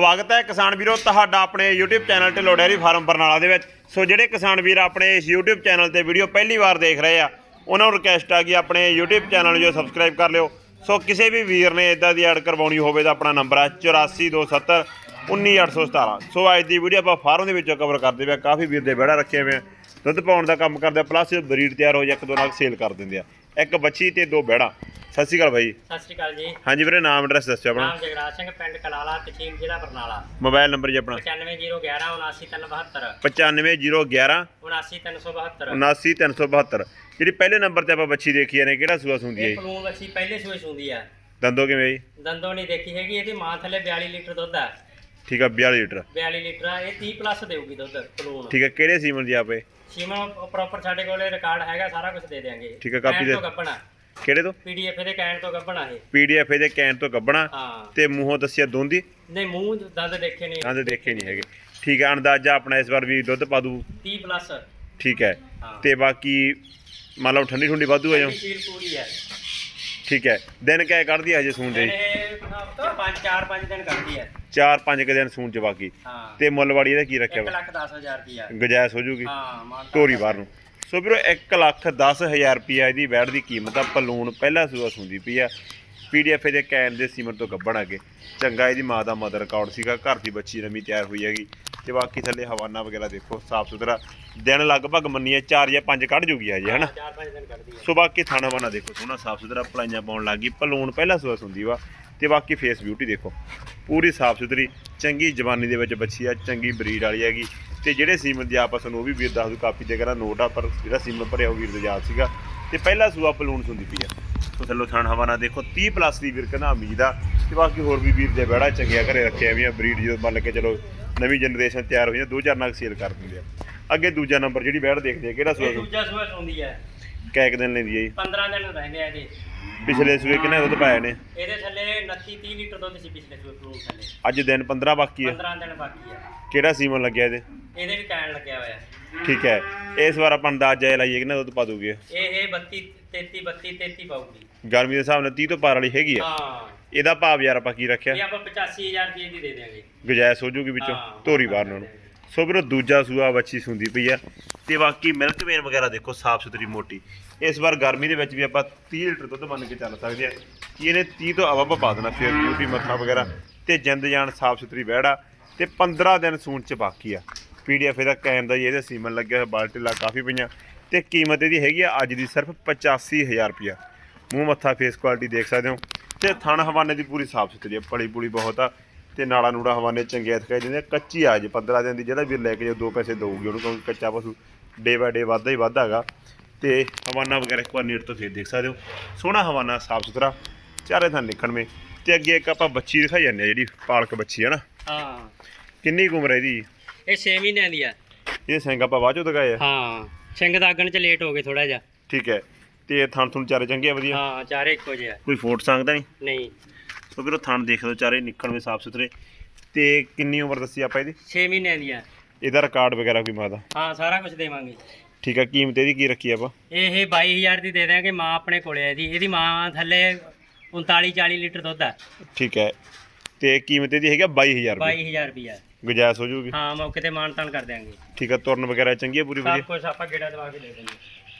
ਸਵਾਗਤ ਹੈ ਕਿਸਾਨ ਵੀਰੋ, ਤੁਹਾਡਾ ਆਪਣੇ YouTube channel Dhillon dairy farm Barnala ਦੇ ਵਿੱਚ। ਸੋ ਜਿਹੜੇ ਕਿਸਾਨ ਵੀਰ ਆਪਣੇ ਇਸ YouTube ਚੈਨਲ ਤੇ ਵੀਡੀਓ ਪਹਿਲੀ ਵਾਰ ਦੇਖ ਰਹੇ ਆ, ਉਹਨਾਂ ਨੂੰ ਰਿਕਵੈਸਟ ਆ ਕਿ ਆਪਣੇ YouTube ਚੈਨਲ ਨੂੰ ਜੋ ਸਬਸਕ੍ਰਾਈਬ ਕਰ ਲਿਓ। ਸੋ ਕਿਸੇ ਵੀ ਵੀਰ ਨੇ ਇਦਾਂ ਦੀ ਐਡ ਕਰਵਾਉਣੀ ਹੋਵੇ ਤਾਂ ਆਪਣਾ ਨੰਬਰ ਹੈ 8427 19817 ਸੋ ਅੱਜ ਦੀ ਵੀਡੀਓ ਆਪਾਂ ਫਾਰਮ ਦੇ ਵਿੱਚੋਂ ਕਵਰ ਕਰਦੇ ਪਿਆ ਕਾਫੀ ਵੀਰ ਦੇ ਵਿਹੜਾ ਰੱਖੇ ਹੋਏ ਆ। ਦੁੱਧ ਪਾਉਣ ਦਾ ਕੰਮ ਕਰਦੇ ਪਲੱਸ ਬਰੀਡ ਤਿਆਰ ਹੋ ਜਾ ਇੱਕ ਦੋ ਨਾਲ ਸੇਲ ਕਰ ਦਿੰਦੇ ਆ। ਇੱਕ ਬੱਚੀ ਤੇ ਦੋ ਵਿਹੜਾ। ਸਤਿ ਸ਼੍ਰੀ ਅਕਾਲ ਬਾਈ। ਸਤਿ ਸ਼੍ਰੀ ਅਕਾਲ ਜੀ। ਹਾਂਜੀ ਵੀਰੇ ਨਾਮ ਐਡਰੈਸ ਦੱਸਿਓ ਆਪਣਾ। ਨਾਮ ਜਗਰਾਜ ਸਿੰਘ ਪਿੰਡ ਕਲਾਲਾ ਤਹਿਸੀਲ ਜ਼ਿਲ੍ਹਾ ਬਰਨਾਲਾ। ਮੋਬਾਈਲ ਨੰਬਰ ਜੀ ਆਪਣਾ। 95011 79372 95011 79372 79372 ਜਿਹੜੀ ਪਹਿਲੇ ਨੰਬਰ ਤੇ ਆਪਾਂ ਬੱਚੀ ਦੇਖੀ ਨੇ ਕਿਹੜਾ ਸੂਆ ਸੁੰਦੀ ਹੈ ਇਹ ਜੀ? ਪਲੂਣ ਵੱਛੀ ਪਹਿਲੇ ਸੂਏ ਸੁੰਦੀ ਆ। ਦੰਦੋ ਕਿਵੇਂ ਜੀ? ਦੰਦੋਂ ਨਹੀਂ ਦੇਖੀ ਹੈਗੀ ਇਹਦੀ ਮਾਂ ਥੱਲੇ 42 ਲੀਟਰ ਦੁੱਧ ਆ। ਠੀਕ ਆ 42 ਲੀਟਰ। 42 ਲੀਟਰ ਆ ਇਹ 30 ਪਲੱਸ ਦੇਊਗੀ ਦੁੱਧ ਪਲੂਣ ਠੀਕ ਆ ਕਿਹੜੇ ਸੀਮਨ ਦੀ ਆਪੇ ਸੀਮਾ ਪ੍ਰੋਪਰ ਸਾਡੇ ਕੋਲੇ ਰਿਕਾਰਡ ਹੈਗਾ ਸਾਰਾ ਕੁਝ ਦੇ ਦੇਾਂਗੇ ਠੀਕ ਆ, ਕਾਪੀ ਦੇ- ਤੋਂ ਗੱਬਣਾ ਕਿਹੜੇ ਤੋਂ? ਪੀਡੀਐਫ ਦੇ ਕਹਿਣ ਤੋਂ ਗੱਬਣਾ ਇਹ। ਪੀਡੀਐਫ ਇਹਦੇ ਕੈਨ ਤੋਂ ਹਾਂ। ਤੇ ਮੂੰਹੋਂ ਦੱਸਿਆ ਦੋਂਦੀ? ਨਹੀਂ ਮੂੰਹ ਦੰਦ ਦੇਖੇ ਨਹੀਂ। ਦੰਦ ਦੇਖੇ ਨਹੀਂ ਹੈਗੇ। ਠੀਕ ਆ ਅੰਦਾਜ਼ਾ ਆਪਣਾ ਇਸ ਵਾਰ ਵੀ ਦੁੱਧ ਪਾ ਦੂ। 30 ਪਲੱਸ ਠੀਕ ਹੈ। ਹਾਂ। ਤੇ ਬਾਕੀ ਮੰਨ ਲਓ ਠੰਡੀ ਠੁੰਡੀ ਵਾਧੂ ਸੀਲ ਪੂਰੀ ਹੈ। ਠੀਕ ਹੈ। ਦਿਨ ਕਿਆ ਕੱਢਦੀ ਹਜੇ ਸੂਣ ਦੇ? ਇਹ ਪੰਜ ਚਾਰ ਪੰਜ ਦਿਨ ਕਰਦੀ ਹੈ। 4-5 ਕੁ ਦਿਨ ਸੂਣ ਚ ਬਾਕੀ। ਹਾਂ। ਤੇ ਮੁੱਲਵਾੜੀ ਇਹਦਾ ਕੀ ਰੱਖਿਆ 1 ਵਾ? ਲੱਖ 10000 ਰੁਪਿਆ ਗੁਜਾਇਸ਼ ਹੋ ਜੂਗੀ। ਹਾਂ ਮਾਨ ਤੋਰੀ ਬਾਹਰ ਨੂੰ। ਸੋ ਵੀਰੋ 1 ਲੱਖ 10000 ਰੁਪਿਆ ਇਹਦੀ ਬੈੜ ਦੀ ਕੀਮਤ ਆ। ਪਲੂਣ ਪਹਿਲਾ ਸੂਆ ਸੁੰਦੀ ਪਈ ਆ। ਪੀਡੀਐਫ ਇਹਦੇ ਕੈਨ ਦੇ ਸੀਮਨ ਤੋਂ ਗੱਬਣ ਅੱਗੇ ਚੰਗਾ ਇਹਦੀ ਮਾਂ ਦਾ ਮਦਰ ਰਿਕਾਰਡ ਸੀਗਾ। ਘਰ ਦੀ ਬੱਚੀ ਨਵੀਂ ਤਿਆਰ ਹੋਈ ਹੈਗੀ। ਤੇ ਬਾਕੀ ਥੱਲੇ ਹਵਾਨਾ ਵਗੈਰਾ ਦੇਖੋ ਸਾਫ਼ ਸੁਥਰਾ। ਦਿਨ ਲਗਭਗ ਮੰਨੀਏ 4 ਜਾਂ 5 ਕੱਢ ਜੂਗੀ ਹਜੇ ਹਨਾ? ਚਾਰ ਪੰਜ ਦਿਨ ਕਰਦੀ ਹੈ ਸੋ ਬਾਕੀ ਥਾਣਾ ਵਾਨਾ ਦੇਖੋ ਸੋਹਣਾ ਸਾਫ਼ ਸੁਥਰਾ ਪਲਾਈਆਂ ਪਾਉਣ ਲੱਗੀ ਪਲੂਣ ਪਹਿਲਾ ਸੂਆ ਸੁੰਦੀ ਵਾ। ਤੇ ਬਾਕੀ ਫੇਸ ਬਿਊਟੀ ਦੇਖੋ। ਪੂਰੀ ਸਾਫ਼ ਸੁਥਰੀ, ਚੰਗੀ ਜਵਾਨੀ ਦੇ ਵਿੱਚ ਬੱਚੀ ਆ, ਚੰਗੀ ਬਰੀਡ ਵਾਲੀ ਹੈਗੀ। ਤੇ ਜਿਹੜੇ ਸੀਮਨ ਦੀ ਆਪਸ ਨੂੰ ਉਹ ਵੀ ਵੀਰ ਦੱਸ ਦੂ ਕਾਪੀ ਤੇ ਕਰਾ ਨੋਟ ਆ, ਪਰ ਜਿਹੜਾ ਸੀਮਨ ਭਰਿਆ ਉਹ ਵੀਰ ਦਾ ਯਾਦ ਸੀਗਾ। ਤੇ ਪਹਿਲਾ ਸੂਆ ਪਲੂਣ ਸੁੰਦੀ ਪਈ ਆ। ਸੋ ਥੱਲੋਂ ਹਵਾ ਹਵਾਨਾ ਦੇਖੋ 30 ਪਲੱਸ ਦੀ ਵੀਰ ਕਹਿੰਦਾ ਉਮੀਦ ਆ। ਤੇ ਬਾਕੀ ਹੋਰ ਵੀ ਵੀਰ ਦੇ ਬੜਾ ਚੰਗਿਆ ਘਰੇ ਰੱਖਿਆ ਵੀ ਆ ਬਰੀਡ ਜਦੋਂ ਮੰਨ ਕੇ ਚਲੋ ਨਵੀਂ ਜਨਰੇਸ਼ਨ ਤਿਆਰ ਹੋਈ ਆ ਦੋ ਚਾਰ ਨਗ ਸੇਲ ਕਰ ਦਿੰਦੇ ਆ। ਅੱਗੇ ਦੂਜਾ ਨੰਬਰ ਜਿਹੜੀ ਬੈੜ ਦੇਖਦੇ ਆ, ਕਿਹੜਾ ਸੂਆ ਇਹ ਦੂਜਾ ਸੂਆ ਸੁੰਦੀ ਹੈ ਕੈਕ ਦਿਨ ਲੈਂਦੀ ਆ ਜੀ? 15 ਦਿਨ ਰਹਿੰਦੇ ਆ ਇਹਦੇ। ਪਿਛਲੇ ਸੂਏ ਕਿੰਨੇ ਦੁੱਧ ਪਾਇਆ ਨੇ ਇਹਦੇ ਥੱਲੇ 29 30 ਲੀਟਰ ਦੁੱਧ ਸੀ ਪਿਛਲੇ ਸੂਏ ਥੱਲੇ। ਅੱਜ ਦਿਨ 15 ਬਾਕੀ ਹੈ 15 ਦਿਨ ਬਾਕੀ ਆ। ਕਿਹੜਾ ਸੀਮਨ ਲੱਗਿਆ ਇਹਦੇ? ਇਹਦੇ ਵੀ ਕਹਿਣ ਲੱਗਿਆ ਹੋਇਆ। ਠੀਕ ਹੈ। ਇਸ ਵਾਰ ਆਪਾਂ ਅੰਦਾਜ਼ਾ ਇਹ ਲਾਈਏ ਕਿ ਨਾ ਦੁੱਧ ਪਾ ਦੂਗੇ? ਇਹ ਇਹ 32 33 32 33 ਪਾਊਗੀ। ਗਰਮੀ ਦੇ ਹਿਸਾਬ ਨਾਲ 30 ਤੋਂ ਪਾਰ ਵਾਲੀ ਹੈਗੀ ਆ। ਹਾਂ। ਇਹਦਾ ਭਾਵ ਯਾਰ ਆਪਾਂ ਕੀ ਰੱਖਿਆ? ਇਹ ਆਪਾਂ 85000 ਰੁਪਏ ਦੀ ਦੇ ਦੇਾਂਗੇ ਗੁਜਾਇਸ਼ ਹੋ ਜੂਗੀ ਵਿੱਚੋਂ ਹਾਂ। ਧੋਰੀ ਬਾਹਰ ਨੂੰ ਸੋ ਵੀਰੋ, ਦੂਜਾ ਸੂਆ ਵੱਛੀ ਸੁੰਦੀ ਪਈ ਆ। ਤੇ ਬਾਕੀ ਮਿਲਕ ਵੇਨ ਵਗੈਰਾ ਦੇਖੋ, ਸਾਫ਼ ਸੁਥਰੀ, ਮੋਟੀ। ਇਸ ਵਾਰ ਗਰਮੀ ਦੇ ਵਿੱਚ ਵੀ ਆਪਾਂ 30 ਲੀਟਰ ਦੁੱਧ ਮੰਨ ਕੇ ਚੱਲ ਸਕਦੇ ਆ। ਕਿ ਇਹਨੇ 30 ਤੋਂ ਅਵੱਬ ਪਾ ਦੇਣਾ ਫਿਰ ਬਿਊਟੀ ਮੱਥਾ ਵਗੈਰਾ। ਤੇ ਜਿੰਦ ਜਾਨ ਸਾਫ਼ ਸੁਥਰੀ ਬਹਿੜਾ ਤੇ 15 ਦਿਨ ਸੂਣ ਚ ਬਾਕੀ ਆ। ਪੀਡੀਐਫ ਇਹਦਾ ਕੈਨ ਦਾ ਜੀ ਇਹਦੇ ਸੀਮਨ ਲੱਗਿਆ ਹੋਇਆ, ਬਾਲਟੀਲਾ ਕਾਫੀ ਪਈਆਂ। ਤੇ ਕੀਮਤ ਇਹਦੀ ਹੈਗੀ ਆ, ਅੱਜ ਦੀ ਸਿਰਫ 85000 ਰੁਪਿਆ ਮੂੰਹ ਮੱਥਾ ਫੇਸ ਕੁਆਲਿਟੀ ਦੇਖ ਸਕਦੇ ਹੋ। ਤੇ ਥਣ ਹਵਾਨੇ ਦੀ ਪੂਰੀ ਸਾਫ਼ ਸੁਥਰੀ ਆ ਪਲੀ ਪੁਲੀ ਬਹੁਤ ਆ। ਤੇ ਨਾੜਾ ਨੂੜਾ ਹਵਾਨੇ ਚੰਗੇ ਦਿੰਦੇ ਆ। ਕੱਚੀ ਆ ਜੇ 15 ਦਿਨ ਦੀ ਜਿਹੜਾ ਵੀ ਲੈ ਕੇ ਜਾਓ ਦੋ ਪੈਸੇ ਦਊਗੀ ਉਹਨੂੰ ਕਿਉਂਕਿ ਕੱਚਾ ਪਸ਼ੂ ਡੇ ਬਾਏ ਡੇ ਵੱਧਦਾ ਹੀ ਵੱਧਦਾ ਹੈਗਾ। ਤੇ ਹਵਾਨਾ ਵਗੈਰਾ ਇੱਕ ਵਾਰ ਨੇੜ ਤੋਂ ਫੇਰ ਦੇਖ ਸਕਦੇ ਹੋ। ਸੋਹਣਾ ਹਵਾਨਾ ਸਾਫ਼ ਸੁਥਰਾ ਚਾਰੇ ਥਾਂ ਨਿਕਣ ਮੇ। ਤੇ ਅੱਗੇ ਇੱਕ ਆਪਾਂ ਬੱਚੀ ਦਿਖਾਈ ਜਾਂਦੇ ਆ ਜਿਹੜੀ ਪਾਲਕ ਬੱਚੀ ਹੈ ਨਾ। ਹਾਂ। ਕਿੰਨੀ ਕੁ ਉਮਰ ਹੈ ਇਹਦੀ? ਇਹ 6 ਮਹੀਨਿਆਂ ਦੀ ਆ। ਇਹ ਸਿੰਘ ਆਪਾਂ ਬਾਅਦ ਚੋਂ ਦਿਖਾਏ ਆ। ਹਾਂ ਸਿੰਘ ਦਾਗਣ ਚ ਲੇਟ ਹੋ ਗਏ ਥੋੜਾ ਜਿਹਾ। ਠੀਕ ਹੈ। ਤੇ ਥਣ ਥੁਣ ਚਾਰੇ ਚੰਗੇ ਆ ਵਧੀਆ? ਹਾਂ ਚਾਰੇ ਇੱਕੋ ਜਿਹੇ ਆ। ਕੋਈ ਫੋਟ ਸੰਗਦਾ ਨਹੀਂ? ਨਹੀਂ। ਸੋ ਵੀਰੋ ਥਣ ਦੇਖ ਲਓ ਚਾਰੇ ਨਿਕਣ ਮੇ ਸਾਫ਼ ਸੁਥਰੇ। ਤੇ ਕਿੰਨੀ ਉਮਰ ਦੱਸੀ ਆਪਾਂ ਇਹਦੀ? 6 ਮਹੀਨਿਆਂ ਦੀ ਆ। ਇਹਦਾ ਰਿਕਾਰਡ ਵਗੈਰਾ ਕੋਈ ਮਾਦਾ ਹਾਂ ਸਾਰਾ ਕੁਝ ਦੇਵਾਂਗੇ। ਠੀਕ ਹੈ ਕੀਮਤ ਇਹਦੀ ਕੀ ਰੱਖੀ ਆਪਾਂ? ਇਹ 22000 ਦੀ ਦੇ ਦਿਆਂਗੇ ਮਾਂ ਆਪਣੇ ਕੋਲੇ ਆ ਇਹਦੀ। ਇਹਦੀ ਮਾਂ ਥੱਲੇ 39 40 ਲੀਟਰ ਦੁੱਧ ਆ। ਠੀਕ ਹੈ ਤੇ ਕੀਮਤ ਇਹਦੀ ਹੈਗੀ ਆ 22000 ਰੁਪਏ 22000 ਰੁਪਿਆ ਗੁਜਾਇਸ਼ ਹੋ ਜੂਗੀ ਹਾਂ ਮੌਕੇ ਤੇ ਮਾਨ ਤਾਨ ਕਰ ਦਿਆਂਗੇ। ਠੀਕ ਹੈ ਤੁਰਨ ਵਗੈਰਾ ਚੰਗੀ ਹੈ ਪੂਰੀ ਸਭ ਵਧੀਆ ਕੁਝ ਆਪਾਂ ਗੇੜਾ ਦਵਾ ਕੇ ਦੇ ਦਿੰਦੇ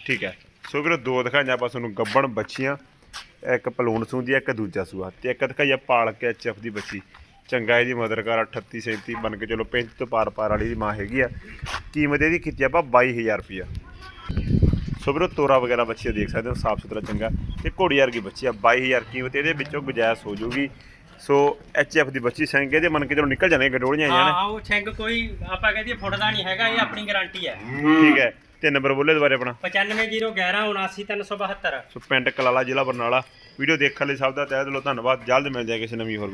ਠੀਕ ਹੈ ਸੋ ਵੀਰੋ ਦੋ ਦਿਖਾਈਆਂ ਆਪਾਂ ਤੁਹਾਨੂੰ ਗੱਬਣ ਬੱਚੀਆਂ। ਇੱਕ ਪਲੂਣ ਸੂੰਦੀ ਇੱਕ ਦੂਜਾ ਸੂਆ ਤੇ ਇੱਕ ਦਿਖਾਈਆ ਪਾਲ ਕੇ ਐਚਐਫ ਦੀ ਬੱਚੀ। ਚੰਗਾ ਇਹਦੀ ਮਦਰ ਕਰ 38 37 ਬਣ ਕੇ ਚਲੋ 35 ਤੋਂ ਪਾਰ ਪਾਰ ਵਾਲੀ ਦੀ ਮਾਂ ਹੈਗੀ ਆ। ਕੀਮਤ ਇਹਦੀ ਕੀਤੀ ਆਪਾਂ 22000 ਰੁਪਿਆ ਸੋ ਵੀਰੋ ਤੋਰਾ ਵਗੈਰਾ ਬੱਚੀ ਦੇਖ ਸਕਦੇ ਹੋ ਸਾਫ਼ ਸੁਥਰਾ ਚੰਗਾ। ਤੇ ਘੋੜੀ ਵਰਗੀ ਬੱਚੀ ਆ 22000 ਕੀਮਤ ਇਹਦੇ ਵਿੱਚੋਂ ਗੁਜਾਇਸ਼ ਹੋ ਜੂਗੀ ਸੋ ਐਚਐਫ ਦੀ ਬੱਚੀ ਸਿੰਘ ਇਹਦੇ ਮੰਨ ਕੇ ਚਲੋ ਨਿਕਲ ਜਾਣੇ ਗਡੋਲੀਆਂ ਜਾਣੇ ਹਾਂ ਉਹ ਛਿੰਗ ਕੋਈ ਆਪਾਂ ਕਹਦੇ ਫੁੱਟਦਾ ਨਹੀਂ ਹੈਗਾ ਇਹ ਆਪਣੀ ਗਾਰੰਟੀ ਹੈ। ਠੀਕ ਹੈ। ਤੇ ਨੰਬਰ ਬੋਲੇ ਦੁਬਾਰੇ ਆਪਣਾ। 95011 79372 ਸੋ ਪਿੰਡ ਕਲਾਲਾ ਜ਼ਿਲ੍ਹਾ ਬਰਨਾਲਾ। ਵੀਡੀਓ ਦੇਖਣ ਲਈ ਸਭ ਦਾ ਤਹਿ ਦਿਲੋਂ ਧੰਨਵਾਦ। ਜਲਦ ਮਿਲ ਜਾਏ ਕਿਸੇ ਨਵੀਂ ਹੋਰ